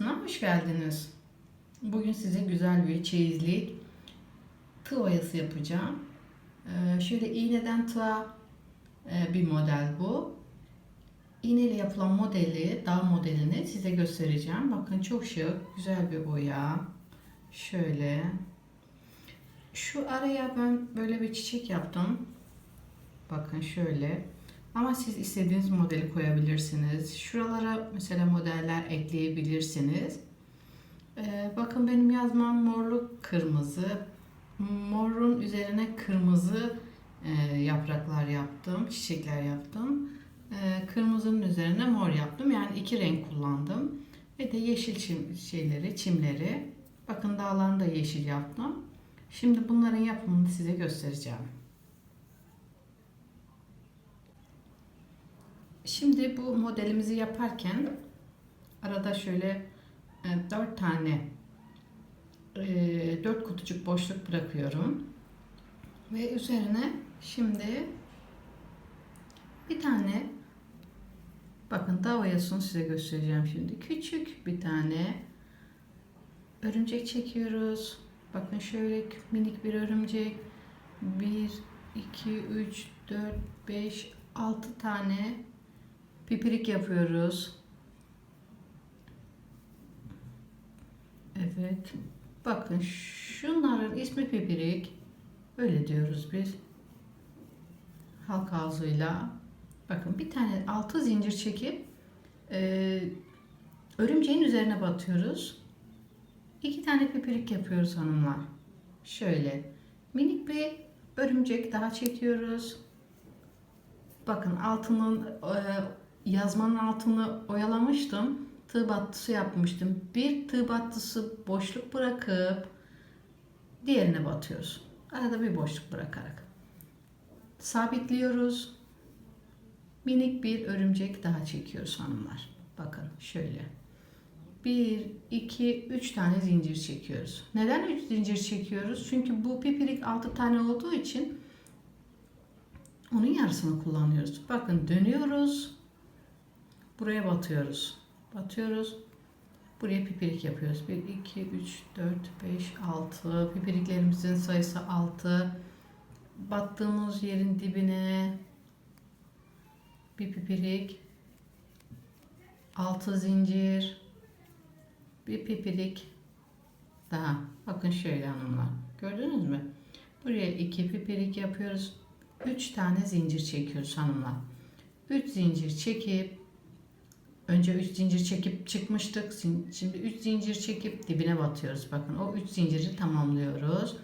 dünyasına hoş geldiniz. Bugün size güzel bir çeyizlik tığ oyası yapacağım. Ee, şöyle iğneden tığa e, bir model bu. İğneyle yapılan modeli, dağ modelini size göstereceğim. Bakın çok şık, güzel bir boya. Şöyle. Şu araya ben böyle bir çiçek yaptım. Bakın şöyle. Ama siz istediğiniz modeli koyabilirsiniz. Şuralara mesela modeller ekleyebilirsiniz. Ee, bakın benim yazmam morlu kırmızı. Morun üzerine kırmızı e, yapraklar yaptım, çiçekler yaptım. E, kırmızının üzerine mor yaptım. Yani iki renk kullandım. Ve de yeşil çim, şeyleri, çimleri. Bakın dağlarını da yeşil yaptım. Şimdi bunların yapımını size göstereceğim. Şimdi bu modelimizi yaparken arada şöyle e, 4 tane e, 4 kutucuk boşluk bırakıyorum. Ve üzerine şimdi bir tane bakın davayasını size göstereceğim şimdi. Küçük bir tane örümcek çekiyoruz. Bakın şöyle minik bir örümcek. 1, 2, 3, 4, 5, 6 tane pipirik yapıyoruz. Evet. Bakın şunların ismi pipirik. Öyle diyoruz biz. Halk ağzıyla. Bakın bir tane altı zincir çekip e, örümceğin üzerine batıyoruz. İki tane pipirik yapıyoruz hanımlar. Şöyle minik bir örümcek daha çekiyoruz. Bakın altının e, yazmanın altını oyalamıştım. Tığ battısı yapmıştım. Bir tığ battısı boşluk bırakıp diğerine batıyoruz. Arada bir boşluk bırakarak. Sabitliyoruz. Minik bir örümcek daha çekiyoruz hanımlar. Bakın şöyle. 1, 2, 3 tane zincir çekiyoruz. Neden 3 zincir çekiyoruz? Çünkü bu pipirik 6 tane olduğu için onun yarısını kullanıyoruz. Bakın dönüyoruz. Buraya batıyoruz. Batıyoruz. Buraya pipirik yapıyoruz. 1, 2, 3, 4, 5, 6. Pipiriklerimizin sayısı 6. Battığımız yerin dibine bir pipirik. 6 zincir. Bir pipirik daha. Bakın şöyle hanımlar. Gördünüz mü? Buraya iki pipirik yapıyoruz. 3 tane zincir çekiyoruz hanımlar. 3 zincir çekip Önce 3 zincir çekip çıkmıştık. Şimdi 3 zincir çekip dibine batıyoruz. Bakın o 3 zinciri tamamlıyoruz.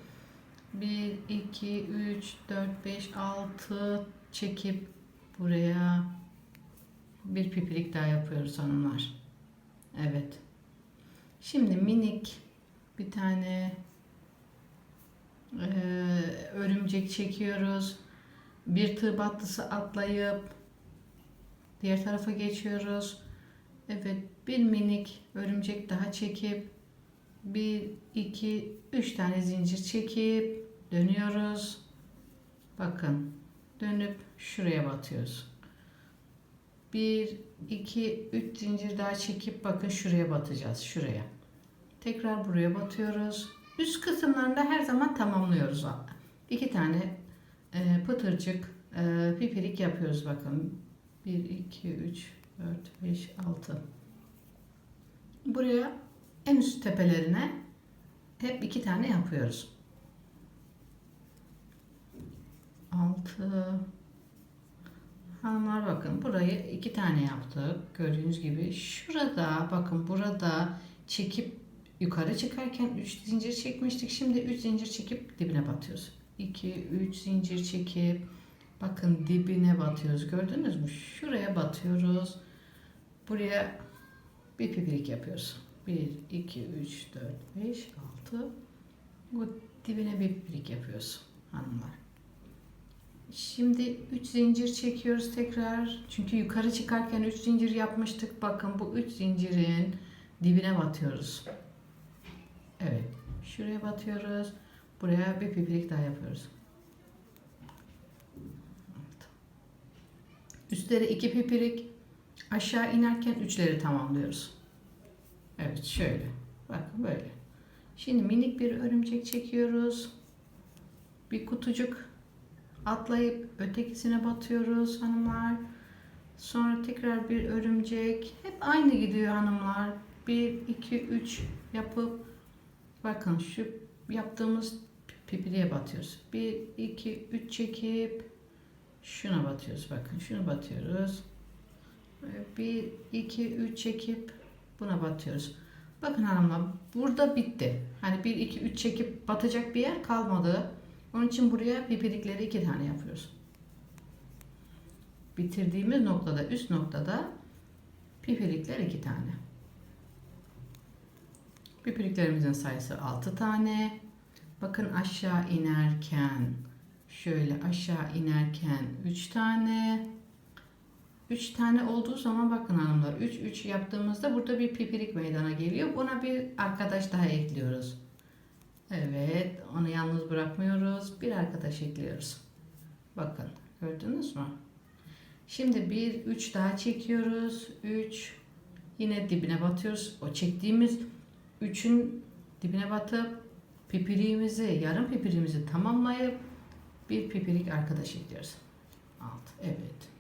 1, 2, 3, 4, 5, 6 çekip buraya bir pipirik daha yapıyoruz hanımlar. Evet. Şimdi minik bir tane e, örümcek çekiyoruz. Bir tığ battısı atlayıp diğer tarafa geçiyoruz. Evet bir minik örümcek daha çekip bir iki üç tane zincir çekip dönüyoruz. Bakın dönüp şuraya batıyoruz. Bir iki üç zincir daha çekip bakın şuraya batacağız. Şuraya. Tekrar buraya batıyoruz. Üst kısımlarında her zaman tamamlıyoruz. İki tane e, pıtırcık e, pipirik yapıyoruz bakın. 1, 2, 3, 4, 5, 6. Buraya en üst tepelerine hep iki tane yapıyoruz. 6 Hanımlar bakın burayı iki tane yaptık. Gördüğünüz gibi şurada bakın burada çekip yukarı çıkarken 3 zincir çekmiştik. Şimdi 3 zincir çekip dibine batıyoruz. 2 3 zincir çekip bakın dibine batıyoruz. Gördünüz mü? Şuraya batıyoruz. Buraya bir pipirik yapıyoruz. 1, 2, 3, 4, 5, 6. Bu dibine bir pipirik yapıyoruz hanımlar. Şimdi 3 zincir çekiyoruz tekrar. Çünkü yukarı çıkarken 3 zincir yapmıştık. Bakın bu 3 zincirin dibine batıyoruz. Evet. Şuraya batıyoruz. Buraya bir pipirik daha yapıyoruz. Üstleri iki pipirik, Aşağı inerken üçleri tamamlıyoruz. Evet şöyle. Bakın böyle. Şimdi minik bir örümcek çekiyoruz. Bir kutucuk atlayıp ötekisine batıyoruz hanımlar. Sonra tekrar bir örümcek. Hep aynı gidiyor hanımlar. 1, 2, 3 yapıp bakın şu yaptığımız pipiliye batıyoruz. 1, 2, 3 çekip şuna batıyoruz. Bakın şunu batıyoruz. 1, 2, 3 çekip buna batıyoruz. Bakın hanımlar burada bitti. Hani 1, 2, 3 çekip batacak bir yer kalmadı. Onun için buraya pipirikleri iki tane yapıyoruz. Bitirdiğimiz noktada üst noktada pipirikler iki tane. Pipiriklerimizin sayısı 6 tane. Bakın aşağı inerken şöyle aşağı inerken 3 tane. 3 tane olduğu zaman bakın hanımlar 3 3 yaptığımızda burada bir pipirik meydana geliyor. Buna bir arkadaş daha ekliyoruz. Evet, onu yalnız bırakmıyoruz. Bir arkadaş ekliyoruz. Bakın, gördünüz mü? Şimdi bir, üç daha çekiyoruz. Üç, yine dibine batıyoruz. O çektiğimiz üçün dibine batıp pipiriğimizi, yarım pipiriğimizi tamamlayıp bir pipirik arkadaş ekliyoruz. Alt, evet.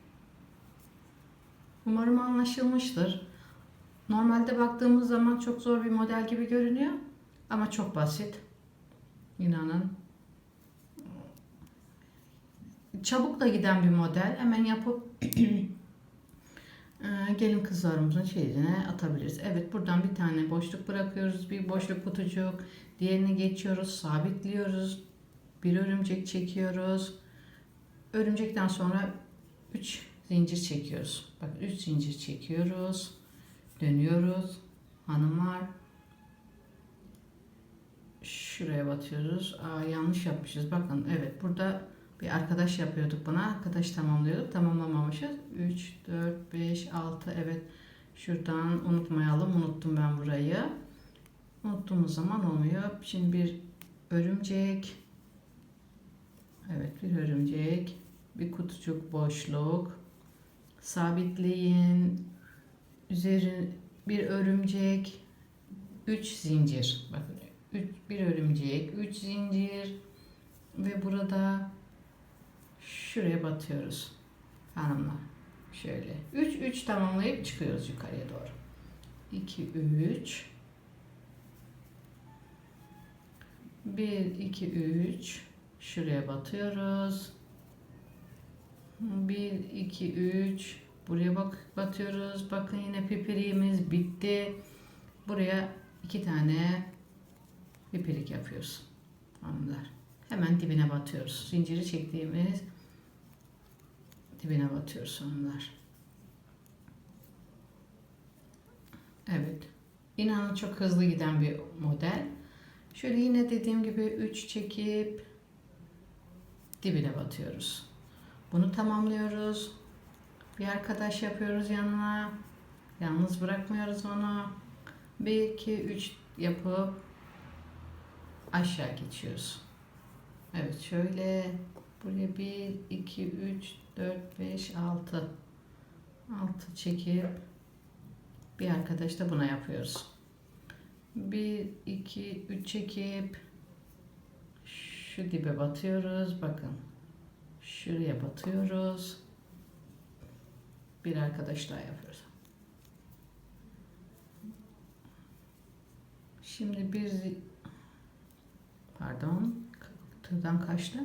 Umarım anlaşılmıştır. Normalde baktığımız zaman çok zor bir model gibi görünüyor. Ama çok basit. İnanın. Çabuk da giden bir model. Hemen yapıp eee, gelin kızlarımızın şeyine atabiliriz. Evet buradan bir tane boşluk bırakıyoruz. Bir boşluk kutucuk. Diğerini geçiyoruz. Sabitliyoruz. Bir örümcek çekiyoruz. Örümcekten sonra 3 zincir çekiyoruz. Bak 3 zincir çekiyoruz. Dönüyoruz. Hanımlar şuraya batıyoruz. Aa, yanlış yapmışız. Bakın evet burada bir arkadaş yapıyorduk buna. Arkadaş tamamlıyorduk. Tamamlamamışız. 3, 4, 5, 6 evet. Şuradan unutmayalım. Unuttum ben burayı. Unuttuğumuz zaman olmuyor. Şimdi bir örümcek. Evet bir örümcek. Bir kutucuk boşluk. Sabitleyin. Üzeri bir örümcek. 3 zincir. Bakın üç, bir örümcek, 3 zincir ve burada şuraya batıyoruz hanımlar. Şöyle 3 3 tamamlayıp çıkıyoruz yukarıya doğru. 2 3 1 2 3 şuraya batıyoruz. 1 2 3 buraya bak batıyoruz. Bakın yine pipiriğimiz bitti. Buraya iki tane pipirik yapıyoruz. Hanımlar. Hemen dibine batıyoruz. Zinciri çektiğimiz dibine batıyoruz hanımlar. Evet. İnanın çok hızlı giden bir model. Şöyle yine dediğim gibi 3 çekip dibine batıyoruz. Bunu tamamlıyoruz. Bir arkadaş yapıyoruz yanına. Yalnız bırakmıyoruz onu. 1 2 3 yapıp aşağı geçiyoruz. Evet şöyle buraya 1 2 3 4 5 6 6 çekip bir arkadaş da buna yapıyoruz. 1 2 3 çekip şu dibe batıyoruz. Bakın. Şuraya batıyoruz. Bir arkadaş daha yapıyoruz. Şimdi bir pardon tırdan kaçtı.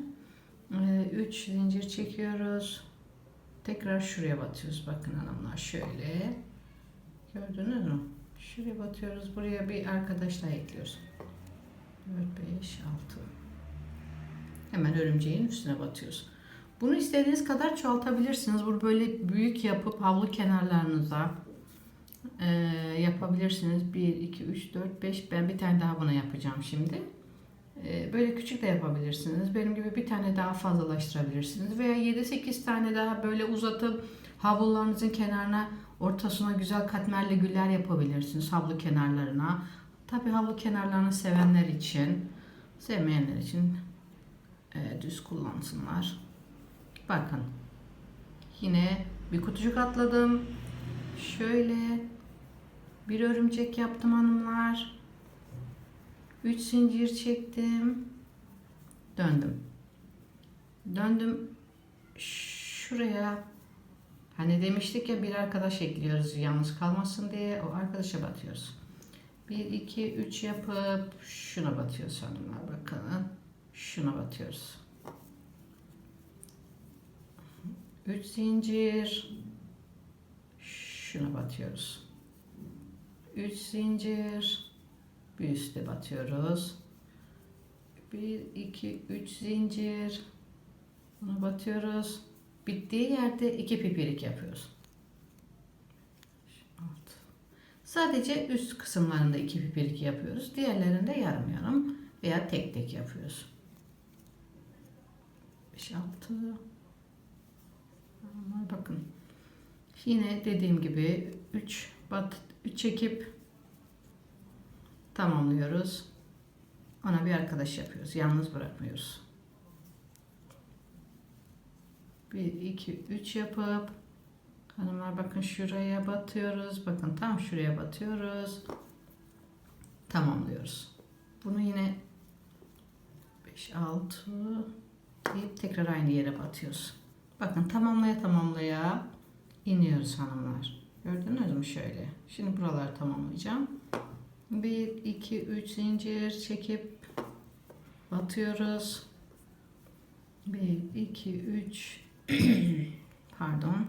3 zincir çekiyoruz. Tekrar şuraya batıyoruz. Bakın hanımlar şöyle. Gördünüz mü? Şuraya batıyoruz. Buraya bir arkadaş daha ekliyoruz. 4, 5, 6. Hemen örümceğin üstüne batıyoruz. Bunu istediğiniz kadar çoğaltabilirsiniz. Bunu böyle büyük yapıp havlu kenarlarınıza e, yapabilirsiniz. 1, 2, 3, 4, 5. Ben bir tane daha buna yapacağım şimdi. E, böyle küçük de yapabilirsiniz. Benim gibi bir tane daha fazlalaştırabilirsiniz. Veya 7-8 tane daha böyle uzatıp havlularınızın kenarına ortasına güzel katmerli güller yapabilirsiniz. Havlu kenarlarına. Tabi havlu kenarlarını sevenler için, sevmeyenler için e, düz kullansınlar. Bakın. Yine bir kutucuk atladım. Şöyle Bir örümcek yaptım hanımlar. 3 zincir çektim. Döndüm. Döndüm. Şuraya hani demiştik ya bir arkadaş ekliyoruz yalnız kalmasın diye o arkadaşa batıyoruz. 1 2 3 yapıp şuna batıyoruz hanımlar bakın. Şuna batıyoruz. 3 zincir şuna batıyoruz. 3 zincir bir üste batıyoruz. 1 2 3 zincir buna batıyoruz. Bittiği yerde iki pipirik yapıyoruz. Sadece üst kısımlarında iki pipirik yapıyoruz. Diğerlerinde yarım yarım veya tek tek yapıyoruz. 5 6 Ama bakın. Yine dediğim gibi 3 bat 3 çekip tamamlıyoruz. Ona bir arkadaş yapıyoruz. Yalnız bırakmıyoruz. 1 2 3 yapıp hanımlar bakın şuraya batıyoruz. Bakın tam şuraya batıyoruz. Tamamlıyoruz. Bunu yine 5 6 deyip tekrar aynı yere batıyoruz. Bakın tamamlaya tamamlaya iniyoruz hanımlar. Gördünüz mü şöyle? Şimdi buraları tamamlayacağım. 1 2 3 zincir çekip batıyoruz. 1 2 3 pardon.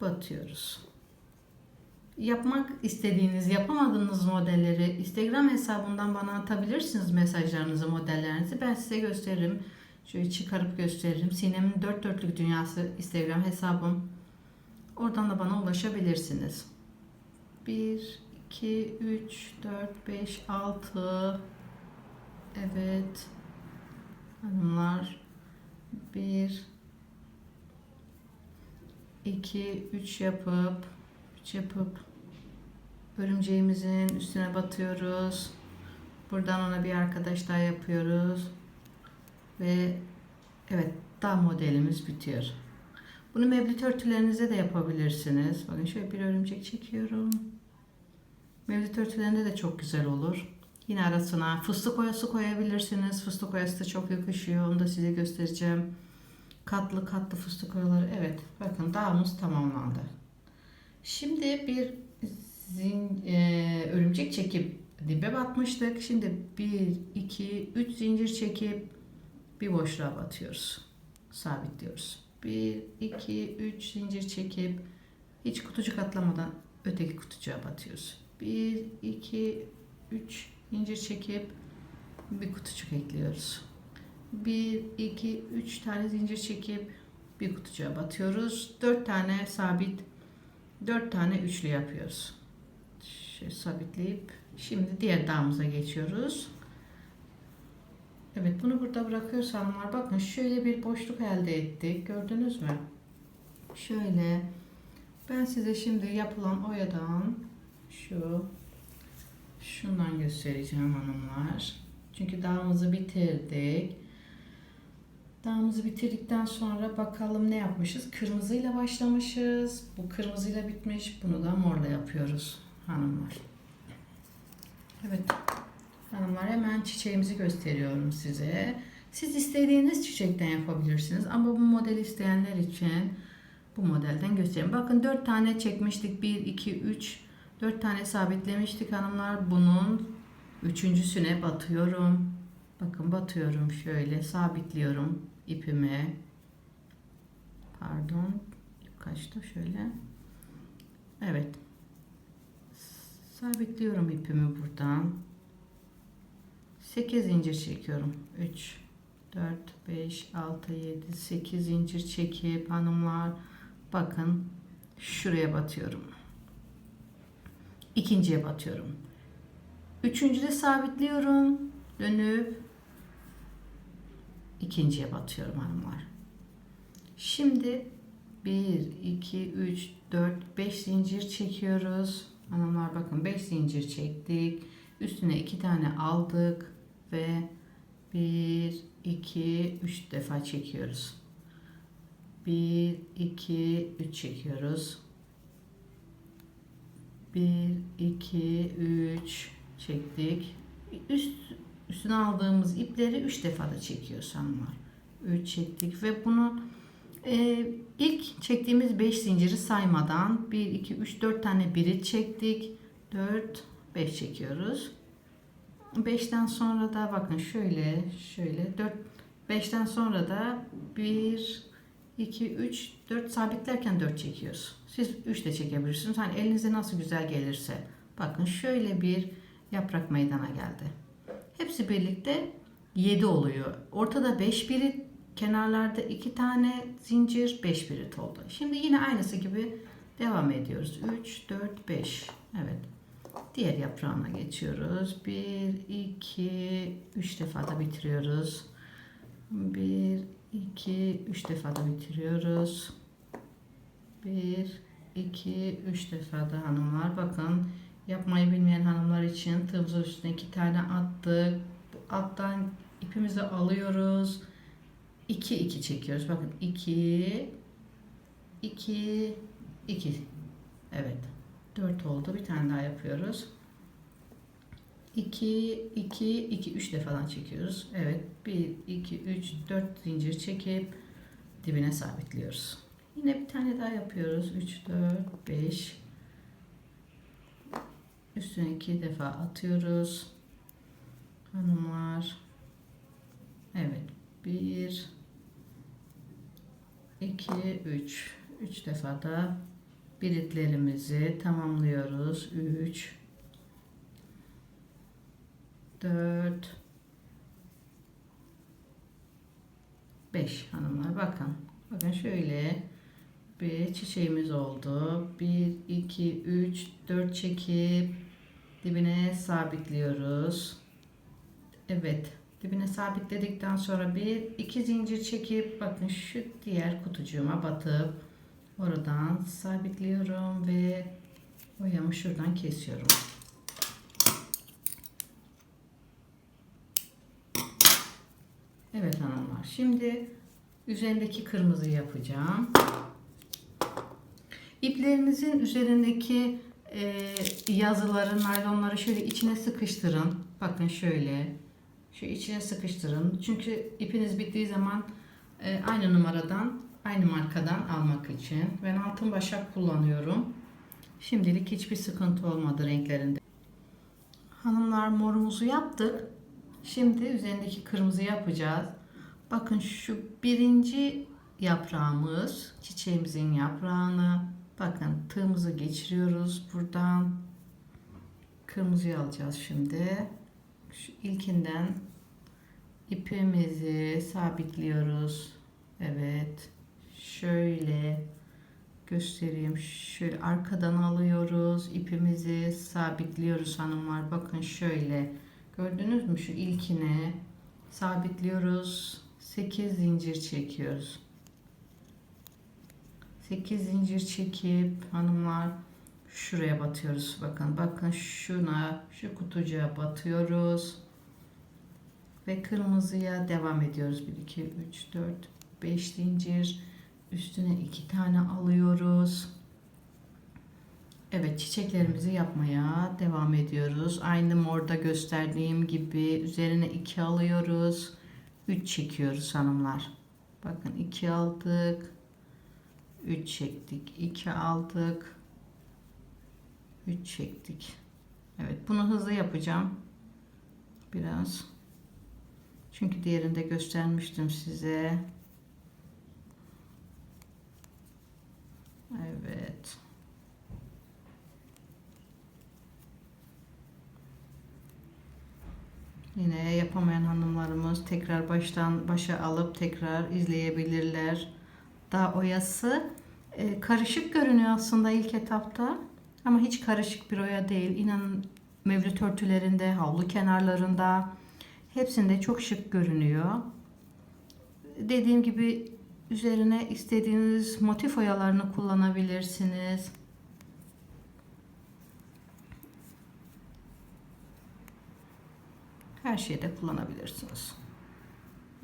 Batıyoruz. Yapmak istediğiniz, yapamadığınız modelleri Instagram hesabından bana atabilirsiniz mesajlarınızı, modellerinizi. Ben size gösteririm. Şöyle çıkarıp gösteririm. Sinem'in dört dörtlük dünyası Instagram hesabım. Oradan da bana ulaşabilirsiniz. 1, 2, 3, 4, 5, 6. Evet. Hanımlar. 1, 2, 3 yapıp 3 yapıp örümceğimizin üstüne batıyoruz. Buradan ona bir arkadaş daha yapıyoruz. Ve evet dağ modelimiz bitiyor. Bunu mevlüt örtülerinize de yapabilirsiniz. Bakın şöyle bir örümcek çekiyorum. Mevlüt örtülerinde de çok güzel olur. Yine arasına fıstık oyası koyabilirsiniz. Fıstık oyası da çok yakışıyor. Onu da size göstereceğim. Katlı katlı fıstık oyaları. Evet bakın dağımız tamamlandı. Şimdi bir zin, e, örümcek çekip dibe batmıştık. Şimdi 1, 2, 3 zincir çekip bir boşluğa batıyoruz. Sabitliyoruz. 1, 2, 3 zincir çekip hiç kutucuk atlamadan öteki kutucuğa batıyoruz. 1, 2, 3 zincir çekip bir kutucuk ekliyoruz. 1, 2, 3 tane zincir çekip bir kutucuğa batıyoruz. 4 tane sabit 4 tane üçlü yapıyoruz. Şöyle sabitleyip şimdi diğer dağımıza geçiyoruz. Evet bunu burada bırakıyoruz hanımlar. Bakın şöyle bir boşluk elde ettik. Gördünüz mü? Şöyle ben size şimdi yapılan oyadan şu şundan göstereceğim hanımlar. Çünkü dağımızı bitirdik. Dağımızı bitirdikten sonra bakalım ne yapmışız? Kırmızıyla başlamışız. Bu kırmızıyla bitmiş. Bunu da morla yapıyoruz hanımlar. Evet. Hanımlar hemen çiçeğimizi gösteriyorum size. Siz istediğiniz çiçekten yapabilirsiniz. Ama bu model isteyenler için bu modelden göstereyim. Bakın 4 tane çekmiştik. 1, 2, 3. 4 tane sabitlemiştik hanımlar. Bunun üçüncüsüne batıyorum. Bakın batıyorum şöyle sabitliyorum ipimi. Pardon. Kaçtı şöyle. Evet. Sabitliyorum ipimi buradan. 8 zincir çekiyorum. 3 4 5 6 7 8 zincir çekip hanımlar bakın şuraya batıyorum. İkinciye batıyorum. Üçüncüde sabitliyorum. Dönüp ikinciye batıyorum hanımlar. Şimdi 1 2 3 4 5 zincir çekiyoruz. Hanımlar bakın 5 zincir çektik. Üstüne 2 tane aldık ve 1 2 3 defa çekiyoruz. 1 2 3 çekiyoruz. 1, 2, 3 çektik. Üst, üstüne aldığımız ipleri 3 defa da çekiyoruz hanımlar. 3 çektik ve bunu e, ilk çektiğimiz 5 zinciri saymadan 1, 2, 3, 4 tane birit çektik. 4, 5 çekiyoruz. 5'ten sonra da bakın şöyle şöyle 4 5'ten sonra da 1 2 3 4 sabitlerken 4 çekiyoruz. Siz 3 de çekebilirsiniz. Hani elinize nasıl güzel gelirse. Bakın şöyle bir yaprak meydana geldi. Hepsi birlikte 7 oluyor. Ortada 5 birit, kenarlarda 2 tane zincir 5 birit oldu. Şimdi yine aynısı gibi devam ediyoruz. 3 4 5. Evet. Diğer yaprağına geçiyoruz. 1, 2, 3 defa da bitiriyoruz. 1, 2, 3 defa da bitiriyoruz. 1, 2, 3 defa da hanımlar. Bakın yapmayı bilmeyen hanımlar için tığımızın üstüne 2 tane attık. Alttan ipimizi alıyoruz. 2, 2 çekiyoruz. Bakın 2, 2, 2. Evet. 4 oldu. Bir tane daha yapıyoruz. 2, 2, 2, 3 defadan çekiyoruz. Evet. 1, 2, 3, 4 zincir çekip dibine sabitliyoruz. Yine bir tane daha yapıyoruz. 3, 4, 5. Üstüne 2 defa atıyoruz. Hanımlar. Evet. 1, 2, 3. 3 defa da biritlerimizi tamamlıyoruz. 3 4 5 hanımlar bakın. Bakın şöyle bir çiçeğimiz oldu. 1 2 3 4 çekip dibine sabitliyoruz. Evet. Dibine sabitledikten sonra bir iki zincir çekip bakın şu diğer kutucuğuma batıp Oradan sabitliyorum ve oyamı şuradan kesiyorum. Evet hanımlar. Şimdi üzerindeki kırmızı yapacağım. İplerinizin üzerindeki e, yazıları, naylonları şöyle içine sıkıştırın. Bakın şöyle. Şu içine sıkıştırın. Çünkü ipiniz bittiği zaman e, aynı numaradan aynı markadan almak için. Ben altın başak kullanıyorum. Şimdilik hiçbir sıkıntı olmadı renklerinde. Hanımlar morumuzu yaptık. Şimdi üzerindeki kırmızı yapacağız. Bakın şu birinci yaprağımız, çiçeğimizin yaprağını bakın tığımızı geçiriyoruz buradan. Kırmızıyı alacağız şimdi. Şu ilkinden ipimizi sabitliyoruz. Evet şöyle göstereyim. Şöyle arkadan alıyoruz. ipimizi sabitliyoruz hanımlar. Bakın şöyle. Gördünüz mü şu ilkine sabitliyoruz. 8 zincir çekiyoruz. 8 zincir çekip hanımlar şuraya batıyoruz. Bakın bakın şuna şu kutucuğa batıyoruz. Ve kırmızıya devam ediyoruz. 1 2 3 4 5 zincir Üstüne iki tane alıyoruz. Evet çiçeklerimizi yapmaya devam ediyoruz. Aynı morda gösterdiğim gibi üzerine iki alıyoruz. Üç çekiyoruz hanımlar. Bakın iki aldık. Üç çektik. iki aldık. Üç çektik. Evet bunu hızlı yapacağım. Biraz. Çünkü diğerinde göstermiştim size. Evet. Yine yapamayan hanımlarımız tekrar baştan başa alıp tekrar izleyebilirler. Daha oyası e, karışık görünüyor aslında ilk etapta. Ama hiç karışık bir oya değil. İnanın mevlüt örtülerinde, havlu kenarlarında hepsinde çok şık görünüyor. Dediğim gibi Üzerine istediğiniz motif oyalarını kullanabilirsiniz. Her şeyde kullanabilirsiniz.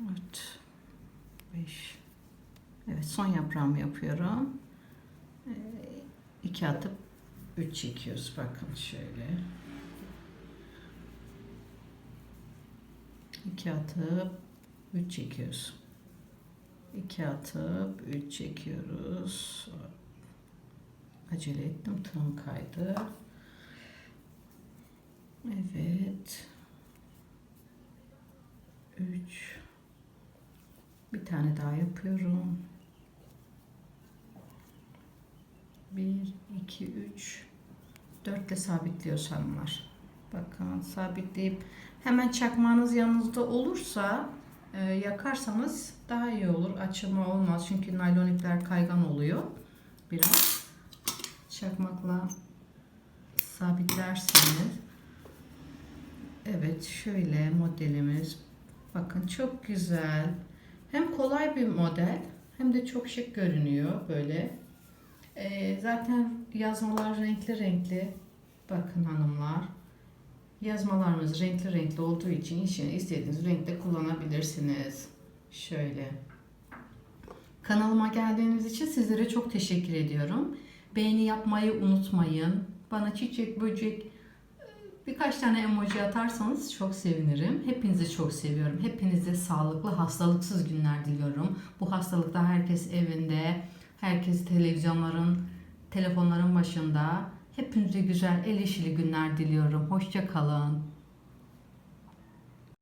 Evet. 5 Evet son yaprağımı yapıyorum. 2 ee, atıp 3 çekiyoruz. Bakın şöyle. 2 atıp 3 çekiyoruz. 2 atıp 3 çekiyoruz. Acele ettim. Tığım kaydı. Evet. 3 Bir tane daha yapıyorum. 1 2 3 4 ile sabitliyoruz hanımlar. Bakın sabitleyip hemen çakmağınız yanınızda olursa yakarsanız daha iyi olur. Açılma olmaz. Çünkü naylon ipler kaygan oluyor. Biraz. Çakmakla sabitlerseniz Evet şöyle modelimiz. Bakın çok güzel. Hem kolay bir model hem de çok şık görünüyor böyle. Ee, zaten yazmalar renkli renkli. Bakın hanımlar yazmalarımız renkli renkli olduğu için içine istediğiniz renkte kullanabilirsiniz şöyle kanalıma geldiğiniz için sizlere çok teşekkür ediyorum beğeni yapmayı unutmayın bana çiçek böcek Birkaç tane emoji atarsanız çok sevinirim. Hepinizi çok seviyorum. Hepinize sağlıklı, hastalıksız günler diliyorum. Bu hastalıkta herkes evinde, herkes televizyonların, telefonların başında. Hepinize güzel, el işili günler diliyorum. Hoşça kalın.